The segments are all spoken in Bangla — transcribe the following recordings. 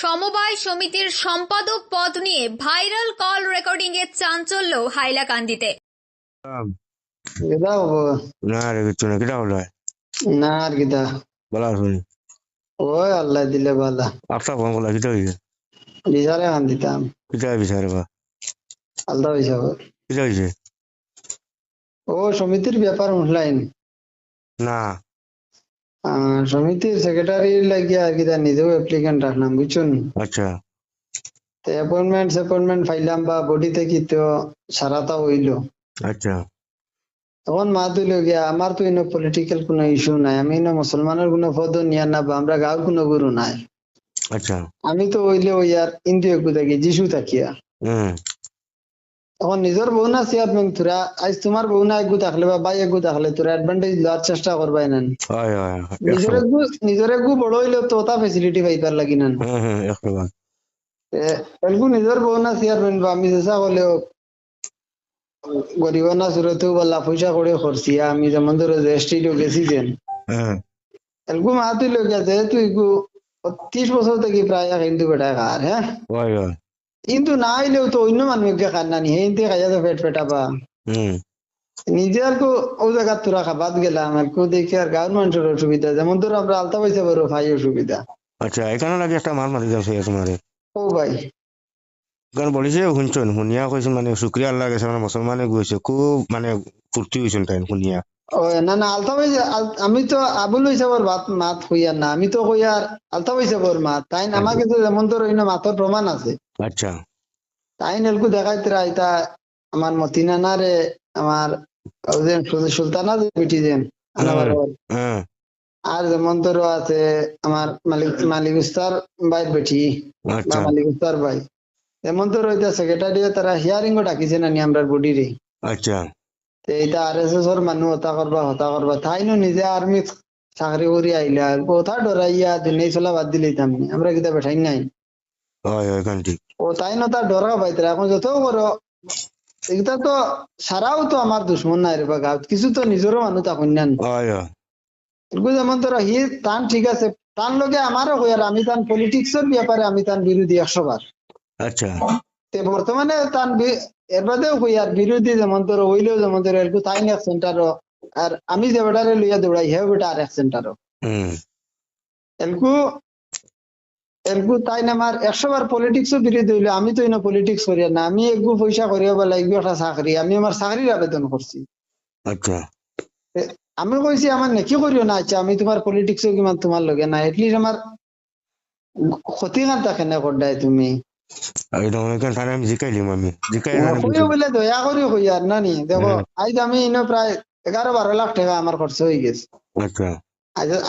সমবায় সমিতির সম্পাদক পদ নিয়ে ভাইরাল কল রেকর্ডিং এর চাঞ্চল্য হাইলাকান্দিতে। কিতা না রে কিচ্ছু না কিটা হলো? না আর কিতা বলা শুনি ওই আল্লাহ দিলে বালা আপনার ফোন করলা কিটা হয়েছে বিচারে খান দিতাম। কিটা বিচারে বা? আলাদা হিসাব কিটা হয়েছে ও সমিতির ব্যাপার অনলাইন না। সমিতির সেক্রেটারি লাগিয়া আর কিতা নিজেও অ্যাপ্লিকেন্ট রাখলাম বুঝছেন? আচ্ছা। তো অ্যাপয়েন্টমেন্ট অ্যাপয়েন্টমেন্ট ফাইলাম বা বডিতে কি তো সারাটা হইল। আচ্ছা। তখন মা তুইল গিয়া আমার তো ইনো পলিটিক্যাল কোনো ইস্যু নাই আমি ইনো মুসলমানের কোনো পদ নিয়া না বা আমরা গাঁর কোনো গুরু নাই। আচ্ছা। আমি তো হইলে ওই আর ইন্দু একু থাকি যিশু থাকিয়া। তখন নিজের বউ না চেয়ারম্যান তোরা আজ তোমার বউ না একগু থাকলে বা বাই একগু থাকলে তোরা অ্যাডভান্টেজ লওয়ার চেষ্টা করবাই না হয় হয় হয়। নিজের একগু নিজের একগু বড় হইলেও তো তা ফেসিলিটি পাইবার লাগি না একশো বার একগু নিজের বউ না চেয়ারম্যান বা আমি চেষ্টা করলেও গরিব না সুরতেও বলা পয়সা করে খরচি আমি যেমন ধরো রেস্ট্রিটও গেছি যেন। হ্যাঁ। এলগু মাহাতি লোক আছে তুই গু ত্রিশ বছর থেকে প্রায় হিন্দু বেটা খার হ্যাঁ? হয় হয়। কিন্তু না হইলেও তো অন্য মানুষকে খান না নি। হিন্দি খাইয়া তো পেট পেটাবা। নিজে আর কো ও জায়গা তোরা খাবাত গেলাম। আর কো দেখি আর গাঁর মানুষের অসুবিধা। যেমন ধরো আমরা আলতা পয়সা বড় ভাই অসুবিধা। আচ্ছা এখানে লাগে একটা মার মারি যাচ্ছে তোমারে। ও ভাই। কারণ বলিছে শুনছন শুনিয়া কইছেন মানে শুক্রিয়া আল্লাহ গেছে মানে মুসলমানে গৈছে। খুব মানে ফুর্তি হয়েছেন তাই শুনিয়া। না না আলতা আমি তো আবুল হিসাবর মাত হইয়ার না। আমি তো কইয়ার আলতা পয়সাবর মাত। তাই আমাকে তো যেমন ধরো ইনো মাতর প্রমাণ আছে। আচ্ছা। তাই নেলকু দেখাইতরা এটা আমার মতিনানা রে আমার সুলতানা যে বিটি যেন ঘর। হ্যাঁ আর যেমন ধরো আছে আমার মালিক মালিক উস্তার বাইর বেটি বা আচ্ছা। মালিক উস্তার ভাই। যেমন ধরো এটা সেক্রেটারি তারা হিয়ারিং ডাকিছে না নি আমরা বডি রে আচ্ছা। এটা আর এস এস ওর মানুষ হতা করবা হতা করবা তাই নো নিজে আর্মি চাকরি করি আইলা কথা কোথা ডরাইয়া দুনিয়া চলা বাদ দিলে তামনি আমরা কিতা বেঠাই নাই। হয় হয় ও তাই না তার ডরা পাইতরা এখন যত করো এটা তো সারাও তো আমার দুশ্মন নাই রে বা গাঁত কিছু তো নিজেরও মানুষ তখন নেন হয় হয়। যেমন ধরো হি তান ঠিক আছে। তার লগে আমারও হইয়ার আমি তান পলিটিক্সের ব্যাপারে আমি তান বিরোধী একশো বার আচ্ছা। তে বর্তমানে তান এর বাদেও হইয়ার বিরোধী যেমন ধরো হইলেও যেমন ধরো এরকম তাই এক সেন্টারও আর আমি যে বেটারে লইয়া দৌড়াই হে বেটা আর এক সেন্টারও এলকু এলকু তাই না আমার একশো বার পলিটিক্স বিরোধী হইল আমি তো ইনো পলিটিক্স করি না আমি একগু পয়সা করিয়া বলা একগু একটা চাকরি আমি আমার চাকরির আবেদন করছি। আচ্ছা। আমি কইছি আমার নেকি করিও না আচ্ছা আমি তোমার পলিটিক্স কিমান তোমার লগে না এটলিস্ট আমার ক্ষতি কান থাকে না করদাই তুমি? একদম এখানে থানে আমি জিকাইলিম আমি। জিকাই কইও বলে দয়া করি কই আর না নি? দেখো। আজ আমি ইনো প্রায় এগারো বারো লাখ টাকা আমার খরচ গেছে। আচ্ছা।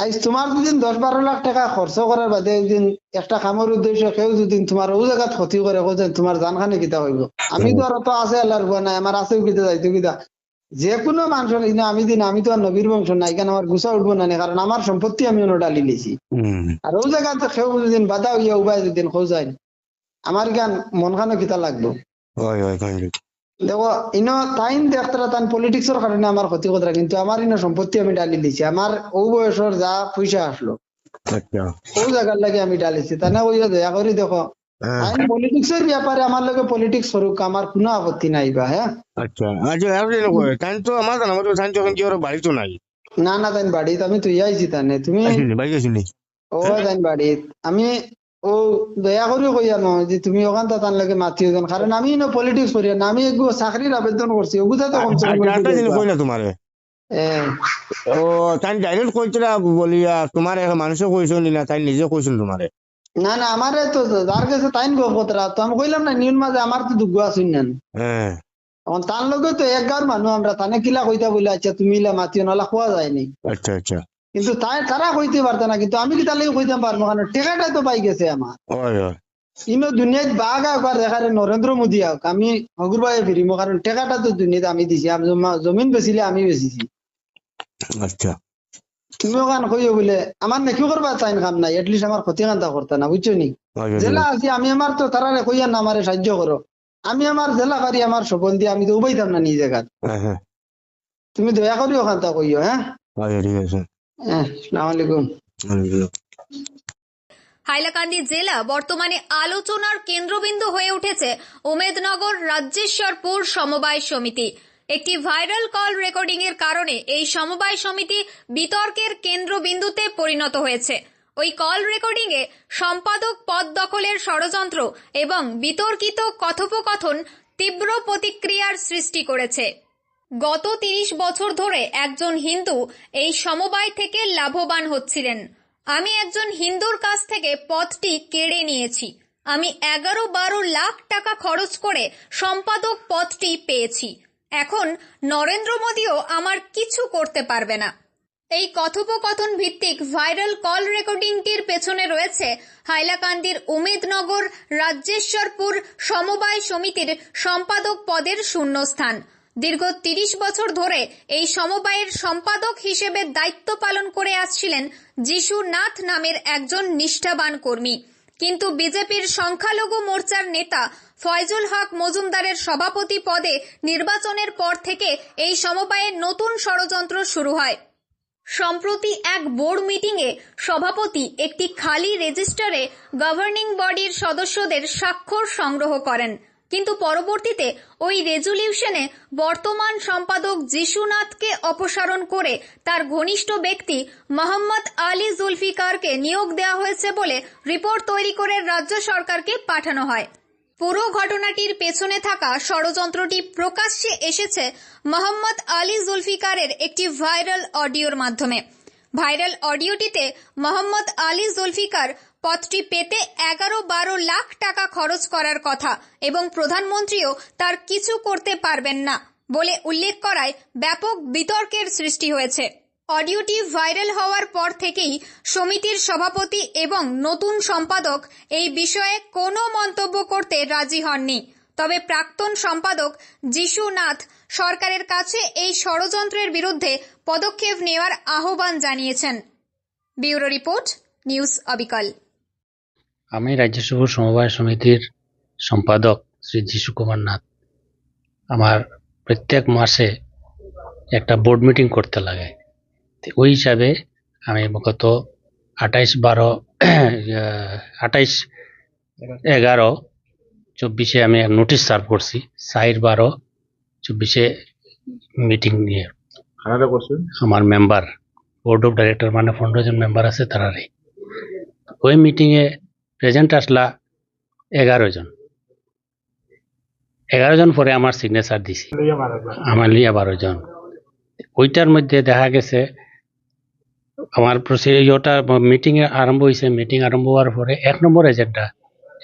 আজ তোমার যদি দশ বারো লাখ টাকা খরচ করার বাদে একদিন একটা কামের উদ্দেশ্য কেউ যদি তোমার ও জায়গাত ক্ষতি করে তোমার জান খানে কিতা হইব আমি তো আর অত আছে আল্লাহর নাই আমার আছে কিতা যাইতো কিতা যে কোনো মানুষের আমি দিন আমি তো আর নবীর বংশ নাই কেন আমার গুছা উঠবো না কারণ আমার সম্পত্তি আমি ডালি লিছি। আর ও জায়গাতে কেউ যদি বাধা হইয়া উবাই যদি খোঁজাই আমার গান মন খানো কিতা লাগবো? দেখো ইনো তাইন দেখতরা তান পলিটিক্সের কারণে আমার ক্ষতি কথা কিন্তু আমার ইনো সম্পত্তি আমি ডালি দিছি। আমার ও বয়সের যা পয়সা আসলো আচ্ছা। ও জায়গার লাগে আমি ডালিছি। তা না দয়া করে দেখো আইন পলিটিক্সের ব্যাপারে আমার লগে পলিটিক্স করুক আমার কোনো আপত্তি নাই বা হ্যাঁ আচ্ছা। আচ্ছা আর যেন কয় তাই তো আমার জানা মতো তাই তো কি ওর বাড়ি তো নাই। না না বাড়িত আমি তুই আইছি তানে তুমি বাড়ি আসিনি ও তাইন বাড়িত আমি ও দয়া করে কইয়া ন যে তুমি ওখান তান লাগে মাতিও যেন। কারণ আমি ইনো পলিটিক্স করি না আমি একগু চাকরির আবেদন করছি ওগুলা তো কমসে কম আচ্ছা, একটা জিনিস কইলা তোমারে ও তাই ডাইরেক্ট কইছিলা বলিয়া তোমার মানুষে কইছিল না তাই নিজে কইছিল তোমারে না না আমারে তো যার কাছে তাইন গো কতরা তো আমি কইলাম না নিউন মাঝে আমার তো দুগ্গ আসুন না হ্যাঁ তার লগে তো এক গাঁর মানুষ আমরা তানে কিলা কইতা বলে আচ্ছা তুমি ইলা মাতিও নালা খোয়া যায়নি আচ্ছা আচ্ছা। কিন্তু তাই তারা কইতে পারত না কিন্তু আমি কি তার লাগে কইতাম পারব? কারণ টেকাটা তো পাই গেছে আমার। ইনো দুনিয়াত বাঘ একবার দেখারে নরেন্দ্র মোদী হোক আমি হগুর ভাই ফিরিম কারণ টেকাটা তো দুনিয়াতে আমি দিছি জমিন বেচিলে আমি বেচিছি। আচ্ছা। তুমি ওখান কইও বলে আমার নেকি করবা চাইন কাম নাই এটলিস্ট আমার ক্ষতি কান্তা করতে না বুঝছ নি? জেলা আছি আমি আমার তো তারা কইয়া না আমারে সাহায্য করো আমি আমার জেলা পারি আমার সফল দিয়ে আমি তো উবাইতাম না নিজে হ্যাঁ তুমি দয়া করি ওখান তা কইও হ্যাঁ ঠিক আছে। হ্যাঁ আসসালামু আলাইকুম আলহামদুলিল্লাহ। হাইলাকান্দি জেলা বর্তমানে আলোচনার কেন্দ্রবিন্দু হয়ে উঠেছে উমেদনগর রাজ্যেশ্বরপুর সমবায় সমিতি। একটি ভাইরাল কল রেকর্ডিং এর কারণে এই সমবায় সমিতি বিতর্কের কেন্দ্রবিন্দুতে পরিণত হয়েছে। ওই কল রেকর্ডিং এ সম্পাদক পদ দখলের ষড়যন্ত্র এবং বিতর্কিত কথোপকথন তীব্র প্রতিক্রিয়ার সৃষ্টি করেছে। গত তিরিশ বছর ধরে একজন হিন্দু এই সমবায় থেকে লাভবান হচ্ছিলেন। আমি একজন হিন্দুর কাছ থেকে পদটি কেড়ে নিয়েছি। আমি এগারো বারো লাখ টাকা খরচ করে সম্পাদক পদটি পেয়েছি। এখন নরেন্দ্র মোদীও আমার কিছু করতে পারবে না। এই কথোপকথন ভিত্তিক ভাইরাল কল রেকর্ডিংটির পেছনে রয়েছে হাইলাকান্দির উমেদনগর রাজ্যেশ্বরপুর সমবায় সমিতির সম্পাদক পদের শূন্যস্থান। দীর্ঘ তিরিশ বছর ধরে এই সমবায়ের সম্পাদক হিসেবে দায়িত্ব পালন করে আসছিলেন যিশু নাথ নামের একজন নিষ্ঠাবান কর্মী। কিন্তু বিজেপির সংখ্যালঘু মোর্চার নেতা ফয়জুল হক মজুমদারের সভাপতি পদে নির্বাচনের পর থেকে এই সমবায়ের নতুন ষড়যন্ত্র শুরু হয়। সম্প্রতি এক বোর্ড মিটিংয়ে সভাপতি একটি খালি রেজিস্টারে গভর্নিং বডির সদস্যদের স্বাক্ষর সংগ্রহ করেন। কিন্তু পরবর্তীতে ওই রেজুলিউশনে বর্তমান সম্পাদক যিশুনাথকে অপসারণ করে তার ঘনিষ্ঠ ব্যক্তি মোহাম্মদ আলী জুলফিকারকে নিয়োগ দেওয়া হয়েছে বলে রিপোর্ট তৈরি করে রাজ্য সরকারকে পাঠানো হয়। পুরো ঘটনাটির পেছনে থাকা ষড়যন্ত্রটি প্রকাশ্যে এসেছে মোহাম্মদ আলী জুলফিকারের একটি ভাইরাল অডিওর মাধ্যমে। ভাইরাল অডিওটিতে মোহাম্মদ আলী জুলফিকার পদটি পেতে এগারো বারো লাখ টাকা খরচ করার কথা এবং প্রধানমন্ত্রীও তার কিছু করতে পারবেন না বলে উল্লেখ করায় ব্যাপক বিতর্কের সৃষ্টি হয়েছে। অডিওটি ভাইরাল হওয়ার পর থেকেই সমিতির সভাপতি এবং নতুন সম্পাদক এই বিষয়ে কোনো মন্তব্য করতে রাজি হননি। তবে প্রাক্তন সম্পাদক যিশু নাথ সরকারের কাছে এই ষড়যন্ত্রের বিরুদ্ধে পদক্ষেপ নেওয়ার আহ্বান জানিয়েছেন। ব্যুরো রিপোর্ট, নিউজ অবিকল। আমি রাজ্য সভা সমবায় সমিতির সম্পাদক শ্রী যিশু কুমার নাথ। আমার প্রত্যেক মাসে একটা বোর্ড মিটিং করতে লাগে। ওই হিসাবে আমি গত আঠাইশ বারো আঠাইশ এগারো চব্বিশে আমি এক নোটিশ সার্ভ করছি। সাইর বারো চব্বিশে মিটিং নিয়ে। আমার মেম্বার বোর্ড অফ ডাইরেক্টর মানে পনেরো জন মেম্বার আছে তারারই। ওই মিটিংয়ে প্রেজেন্ট আসলা এগারো জন। এগারো জন পরে আমার সিগনেচার দিছি। আমার লিয়া বারো জন। ওইটার মধ্যে দেখা গেছে আমার প্রসিডিওটা মিটিং আরম্ভ হয়েছে মিটিং আরম্ভ হওয়ার পরে এক নম্বর এজেন্ডা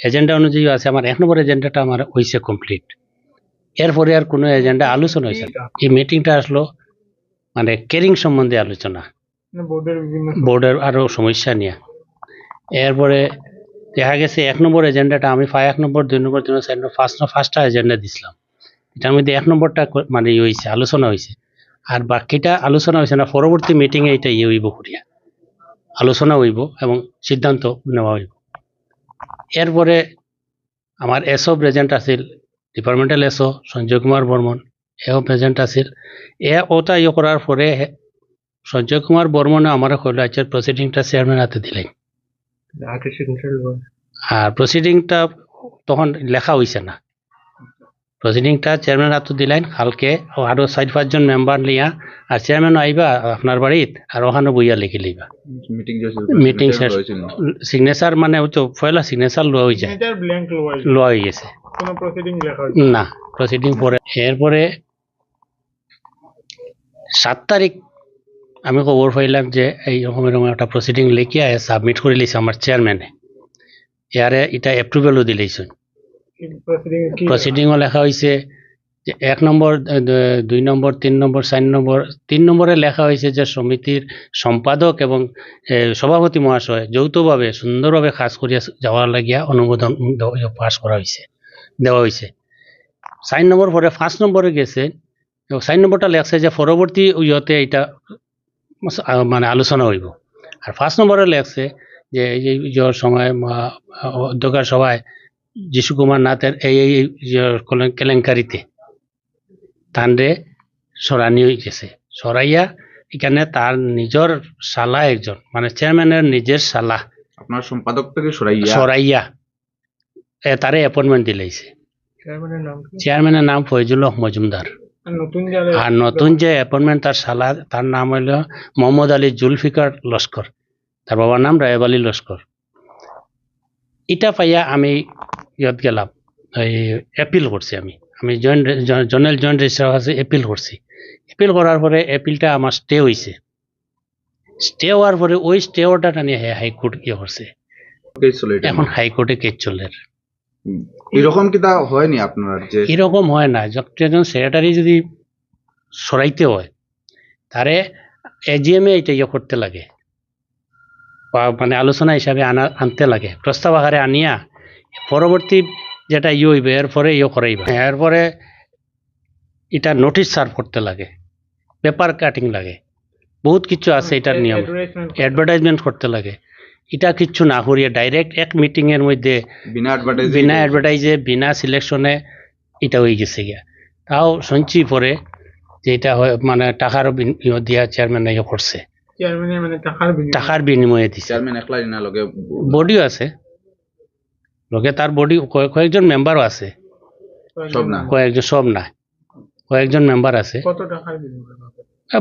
এজেন্ডা অনুযায়ী আছে আমার এক নম্বর এজেন্ডাটা আমার হয়েছে কমপ্লিট এরপরে আর কোনো এজেন্ডা আলোচনা হয়েছে এই মিটিংটা আসলো মানে কেরিং সম্বন্ধে আলোচনা। বোর্ডের আরও সমস্যা নিয়ে। এরপরে দেখা গেছে এক নম্বর এজেন্ডাটা, আমি ফাই এক নম্বর, দুই নম্বর, তিন নম্বর ফার্স্ট ফার্স্টটা এজেন্ডা দিছিলাম। এটার মধ্যে এক নম্বরটা মানে ইয়ে হয়েছে আলোচনা হয়েছে আর বাকিটা আলোচনা হয়েছে না, পরবর্তী মিটিংয়ে এটা ইয়ে হইব করিয়া আলোচনা হইব এবং সিদ্ধান্ত নেওয়া হইব। এরপরে আমার এসও প্রেজেন্ট আছিল ডিপার্টমেন্টাল এসও সঞ্জয় কুমার বর্মন। এও প্রেজেন্ট আছিল। এ ওটা ইয়ে করার পরে সঞ্জয় কুমার বর্মনে আমার কইল আচ্ছা প্রসিডিংটা চেয়ারম্যান হাতে দিলেন। আর প্রসিডিংটা তখন লেখা হয়েছে না। প্রসিডিংটা চেয়ারম্যান হাতে দিলেন কালকে আরও চার পাঁচজন মেম্বার লিয়া আর চেয়ারম্যান আইবা আপনার বাড়িত আর ওখানে বইয়া লিখে লইবা। মিটিং মিটিং শেষ। সিগনেচার মানে ওই তো পয়লা সিগনেচার লওয়া হয়ে যায় লোয়া লওয়া হয়ে গেছে। কোনো প্রসিডিং লেখা না। প্রসিডিং পরে। এরপরে সাত তারিখ আমি খবর পাইলাম যে এই রকম এরকম একটা প্রসিডিং লিখিয়া সাবমিট করে লিছে আমার চেয়ারম্যানে ইয়ারে এটা এপ্রুভেলও কি প্রসিডিংও লেখা হয়েছে যে এক নম্বর দুই নম্বর তিন নম্বর চার নম্বর তিন নম্বরে লেখা হয়েছে যে সমিতির সম্পাদক এবং সভাপতি মহাশয় যৌথভাবে সুন্দরভাবে কাজ করিয়া যাওয়ার লাগিয়া অনুমোদন পাস করা হয়েছে দেওয়া হয়েছে চার নম্বর পরে পাঁচ নম্বরে গেছে চার নম্বরটা লেখছে যে পরবর্তী ইয়তে এটা মানে আলোচনা হইব। আর পাঁচ নম্বরে লেখছে যে এই ইয়র সময় মা- অধ্যক্ষার সভায় যিশু কুমার নাথের এই এই কেলেঙ্কারিতে তান্ডে সরানি গেছে সরাইয়া এখানে তার নিজের শালা একজন মানে চেয়ারম্যানের নিজের শালা। আপনার সম্পাদক থেকে সরাইয়া? সরাইয়া। এ তারে অ্যাপয়েন্টমেন্ট দিলাইছে চেয়ারম্যানের নাম নাম ফয়জুল মজুমদার। আর নতুন আর নতুন যে অ্যাপয়েন্টমেন্ট তার সালা তার নাম হইল মোহাম্মদ আলী জুলফিকার লস্কর। তার বাবার নাম রায়েব আলী লস্কর। ইটা পাইয়া আমি ইয়ত গেলাম এই এপিল করছি আমি। আমি জয়েন্ট জেনারেল জয়েন্ট রেজিস্ট্রার কাছে এপিল করছি। এপিল করার পরে এপিলটা আমার স্টে হয়েছে স্টে হওয়ার পরে ওই স্টে অর্ডারটা নিয়ে হাইকোর্ট ইয়ে করছে। চলে এটা? এখন হাইকোর্টে কেস চলে। হুম। এরকম কিটা হয়নি আপনার যে? এরকম হয় না। একজন সেক্রেটারি যদি সরাইতে হয় তারে এজিএমে এটা ইয়ে করতে লাগে। মানে আলোচনা হিসাবে আনা আনতে লাগে। প্রস্তাব আকারে আনিয়া পরবর্তী যেটা ইয়ে হইবে এরপরে ইয়ে করাইবে। এরপরে এটা নোটিশ সার্ভ করতে লাগে। পেপার কাটিং লাগে। বহুত কিছু আছে এটার নিয়ম। অ্যাডভার্টাইজমেন্ট করতে লাগে। এটা কিচ্ছু না করিয়ে ডাইরেক্ট এক মিটিংয়ের মধ্যে বিনা অ্যাডভার্টাইজ বিনা অ্যাডভার্টাইজে বিনা সিলেকশনে এটা হয়ে গেছে গিয়া। তাও শুনছি পরে যে এটা হয় মানে টাকার বিন- ইয়ে দিয়া চেয়ারম্যান ইয়ে করছে। মানে টাকার বিনিময়ে। দিছে। চেয়ারম্যান একলাই না লগে বডিও আছে। লোকে তার বডি কয়েকজন মেম্বারও আছে। সব না? কয়েকজন সব না। কয়েকজন মেম্বার আছে।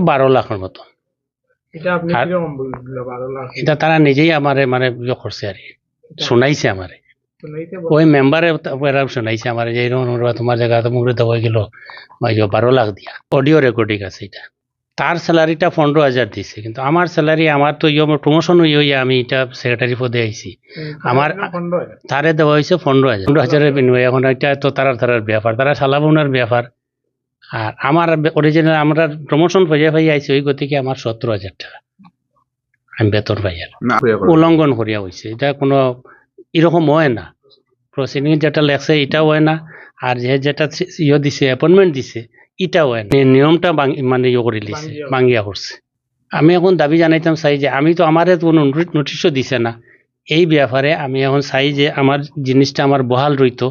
বারো লাখের মতো। এটা তারা নিজেই আমারে মানে ইয়ে করছে আর শোনাইছে আমারে। ওই মেম্বারে শোনাইছে আমার যে তোমার জায়গাতে মুখে দেওয়া গেল বারো লাখ দিয়া। অডিও রেকর্ডিং আছে এটা। তার স্যালারিটা পনেরো হাজার দিছে কিন্তু আমার স্যালারি আমার তো ইয়ে প্রমোশন হয়ে হয়ে আমি এটা সেক্রেটারি পদে আইছি। আমার- তারে দেওয়া হয়েছে পনেরো হাজার। পনেরো হাজারের বিনিময়ে এখন এটা তো তারা তারার ব্যাপার তারা সালাবুনার ব্যাপার। আর আমার অরিজিনাল আমরা প্রমোশন পাইয়া পাইয়া আইছি ওই গতিকে আমার সত্তর হাজার টাকা। আমি বেতন পাই আর না হইয়া করে। উল্লঙ্ঘন করিয়া হয়েছে এটা কোনো এরকম হয় না। প্রসিডিং যেটা লেখছে এটাও হয় না। আর যে যেটা ইয়ে দিছে অ্যাপয়েন্টমেন্ট দিছে এটাও হয় না এই নিয়মটা মানে ইয়ে করে দিছে ভাঙ্গিয়া। করছে। আমি এখন দাবি জানাইতাম চাই যে আমি তো আমার কোনো নোটিশও দিছে না। এই ব্যাপারে আমি এখন চাই যে আমার জিনিসটা আমার বহাল রইতো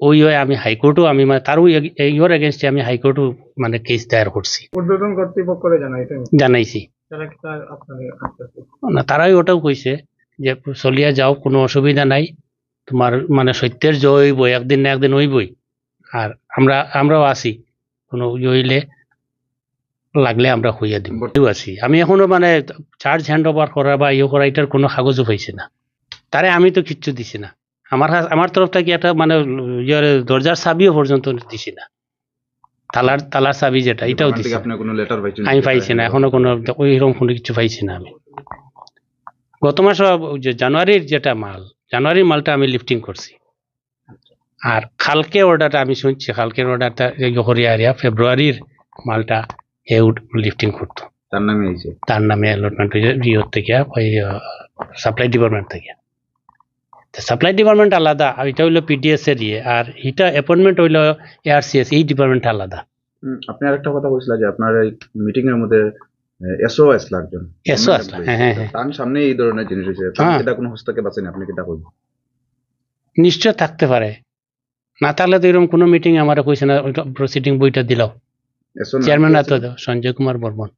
ওই হয় আমি হাইকোর্টও আমি মানে তারও ইয়োর এগেনস্টে আমি হাইকোর্টও মানে কেস দায়ের করছি। উদ্বোধন কর্তৃপক্ষরে জানাইছি? না তারাই ওটাও কইছে যে চলিয়া যাও কোনো অসুবিধা নাই। তোমার মানে সত্যের জয় হইবই একদিন না একদিন হইবই। আর আমরা আমরাও আছি। কোনো ইয়ে হইলে লাগলে আমরা হইয়া দিব আছি। আমি এখনও মানে চার্জ হ্যান্ড ওভার করা বা ইয়ে করা এটার কোনো কাগজও পাইছি না। তারে আমি তো কিচ্ছু দিছি না। আমার আমার তরফ থেকে একটা মানে ইয়ে দরজার চাবিও পর্যন্ত দিছি না। তালার তালার চাবি যেটা এটাও দিছি আমি পাইছি না। এখনও কোনো ওইরকম কোনো কিছু পাইছি না আমি। গত মাসে জানুয়ারির যেটা মাল জানুয়ারির মালটা আমি লিফটিং করছি। আর কালকে অর্ডারটা আমি শুনছি কালকের অর্ডারটা হরিয়া আরিয়া ফেব্রুয়ারির মালটা হে লিফটিং করতো। তার নামে তার নামে অ্যালটমেন্ট হয়েছে থেকে ওই সাপ্লাই ডিপার্টমেন্ট থেকে। সাপ্লাই ডিপার্টমেন্ট আলাদা আর এটা হইল পিডিএস এর ইয়ে আর এটা অ্যাপয়েন্টমেন্ট হইল এআরসিএস এই ডিপার্টমেন্ট আলাদা। আপনি আরেকটা কথা বলছিলেন যে আপনার এই মিটিং এর মধ্যে এসওএস লাগজন SOS, হ্যাঁ, হ্যাঁ, হ্যাঁ। তার সামনে এই ধরনের জিনিস হয়েছে। হ্যাঁ। এটা কোনো হস্তক্ষেপ আছে আপনি কিটা করবেন? নিশ্চয় থাকতে পারে। না তাহলে তো এরকম কোনো মিটিং আমার কইছে না ওইটা প্রসিডিং বইটা দিলাও। চেয়ারম্যান এত দাও সঞ্জয় কুমার বর্মন।